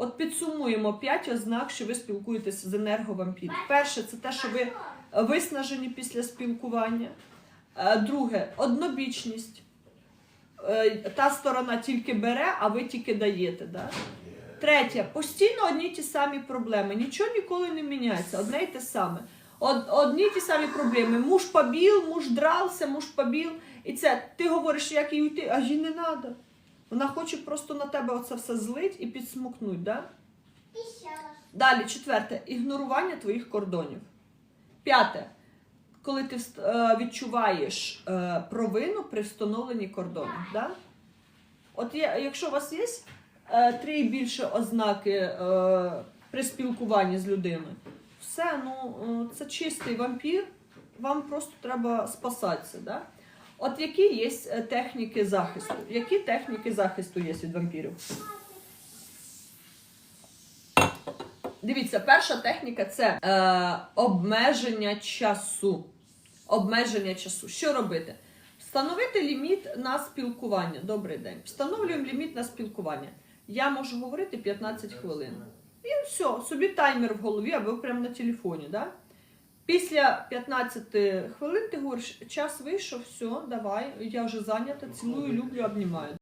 От підсумуємо 5 ознак, що ви спілкуєтеся з енерговампірів. Перше, це те, що ви виснажені після спілкування. Е, Друге, однобічність. Е, Та сторона тільки бере, а ви тільки даєте. Да? Третє, постійно одні ті самі проблеми. Нічого ніколи не міняється, одне й те саме. Од, одні ті самі проблеми. Муж побіл, муж дрався, муж побіл. І це ти говориш, як їй уйти, а їй не треба. Вона хоче просто на тебе оце все злить і підсмокнуть. Да? Далі, четверте, ігнорування твоїх кордонів. П'яте, коли ти е, відчуваєш е, провину при встановленні кордонів. Да? От є, якщо у вас є е, три і більше ознаки при спілкуванні з людиною, все, ну це чистий вампір, вам просто треба спасатися. Да? От які є е, техніки захисту? Які техніки захисту є від вампірів? Дивіться, перша техніка це е, обмеження часу. Обмеження часу. Що робити? Встановити ліміт на спілкування. Добрий день. Встановлюємо ліміт на спілкування. Я можу говорити 15 хвилин. І все, собі таймер в голові або прямо на телефоні. Да? Після 15 хвилин ти говориш, час вийшов, все, давай, я вже зайнята, цілую, люблю, обнімаю.